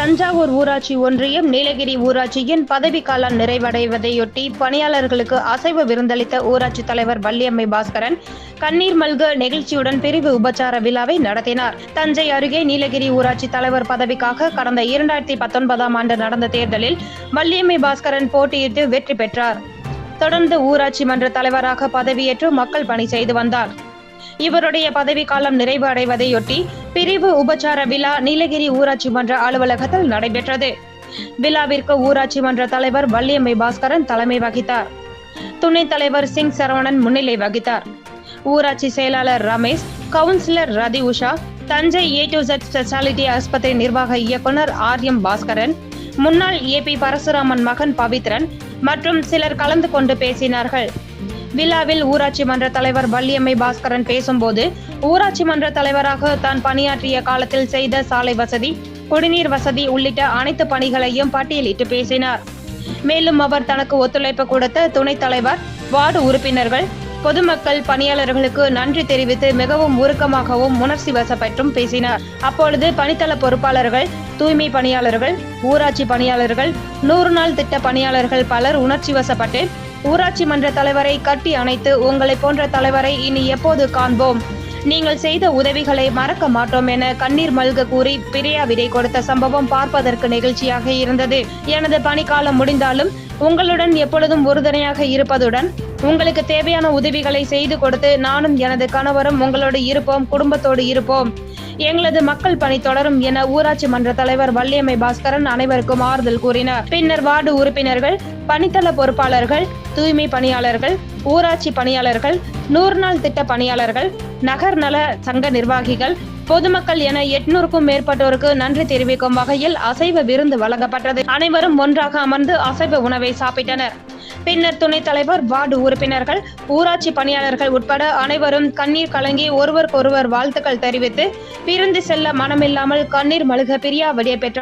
தஞ்சாவூர் ஊராட்சி ஒன்றியம் நீலகிரி ஊராட்சியின் பதவிக்காலம் நிறைவடைவதையொட்டி பணியாளர்களுக்கு அசைவ விருந்தளித்த ஊராட்சி தலைவர் வள்ளியம்மை பாஸ்கரன் கண்ணீர் மல்க நெகிழ்ச்சியுடன் பிரிவு உபச்சார விழாவை நடத்தினார். தஞ்சை அருகே நீலகிரி ஊராட்சி தலைவர் பதவிக்காக கடந்த இரண்டாயிரத்தி பத்தொன்பதாம் ஆண்டு நடந்த தேர்தலில் வள்ளியம்மை பாஸ்கரன் போட்டியிட்டு வெற்றி பெற்றார். தொடர்ந்து ஊராட்சி மன்ற தலைவராக பதவியேற்று மக்கள் பணி செய்து வந்தார். இவருடைய பதவிக்காலம் நிறைவு அடைவதையொட்டி பிரிவு உபச்சார விழா நீலகிரி ஊராட்சி மன்ற அலுவலகத்தில் நடைபெற்றது. விழாவிற்கு ஊராட்சி மன்ற தலைவர் வள்ளியம்மை பாஸ்கரன் தலைமை வகித்தார். துணைத் தலைவர் சிங் சரவணன் முன்னிலை வகித்தார். ஊராட்சி செயலாளர் Ramesh councillor Rathi Usha Thanjai A to Z speciality ஆஸ்பத்திரி நிர்வாக இயக்குனர் ஆர் எம் பாஸ்கரன் முன்னாள் ஏபி பரசுராமன் மகன் பவித்ரன் மற்றும் சிலர் கலந்து கொண்டு பேசினார்கள். விழாவில் ஊராட்சி மன்ற தலைவர் வள்ளியம்மை பாஸ்கரன் பேசும்போது ஊராட்சி மன்ற தலைவராக தான் பணியாற்றிய காலத்தில் செய்த சாலை வசதி குடிநீர் வசதி உள்ளிட்ட அனைத்து பணிகளையும் பட்டியலிட்டு பேசினார். மேலும் அவர் தனக்கு ஒத்துழைப்பு கொடுத்த துணைத் தலைவர் வார்டு உறுப்பினர்கள் பொதுமக்கள் பணியாளர்களுக்கு நன்றி தெரிவித்து மிகவும் உருக்கமாகவும் உணர்ச்சி வசப்பற்றும் பேசினார். அப்பொழுது பணித்தள பொறுப்பாளர்கள் தூய்மை பணியாளர்கள் ஊராட்சி பணியாளர்கள் நூறு நாள் திட்ட பணியாளர்கள் பலர் உணர்ச்சி வசப்பட்டு ஊராட்சி மன்ற தலைவரை கட்டி அணைத்து உங்களை போன்ற தலைவரை இனி எப்போது காண்போம்? நீங்கள் செய்த உதவிகளை மறக்க மாட்டோம் என கண்ணீர் மல்க கூறி பிரியா விடை கொடுத்த சம்பவம் பார்ப்பதற்கு நிகழ்ச்சியாக இருந்தது. எனது பணிக்காலம் முடிந்தாலும் உங்களுடன் எப்பொழுதும் உறுதுணையாக இருப்பதுடன் உங்களுக்கு தேவையான உதவிகளை செய்து கொடுத்து நானும் எனது கணவரும் உங்களோடு இருப்போம் குடும்பத்தோடு இருப்போம். எங்களது மக்கள் பணி தொடரும் என ஊராட்சி மன்ற தலைவர் வள்ளியம்மை பாஸ்கரன் அனைவருக்கும் ஆறுதல் கூறினார். பின்னர் வார்டு உறுப்பினர்கள் பணித்தள பொறுப்பாளர்கள் தூய்மை பணியாளர்கள் ஊராட்சி பணியாளர்கள் நூறு நாள் திட்ட பணியாளர்கள் நகர் நல சங்க நிர்வாகிகள் பொதுமக்கள் என எட்நூறுக்கும் மேற்பட்டோருக்கு நன்றி தெரிவிக்கும் வகையில் அசைவ விருந்து வழங்கப்பட்டது. அனைவரும் ஒன்றாக அமர்ந்து அசைவ உணவை சாப்பிட்டனர். பின்னர் துணைத் தலைவர் வார்டு உறுப்பினர்கள் ஊராட்சி பணியாளர்கள் உட்பட அனைவரும் கண்ணீர் கலங்கி ஒருவருக்கொருவர் வாழ்த்துக்கள் தெரிவித்து பிரிந்து செல்ல மனமில்லாமல் கண்ணீர் மழுக பிரியா விடை பெற்ற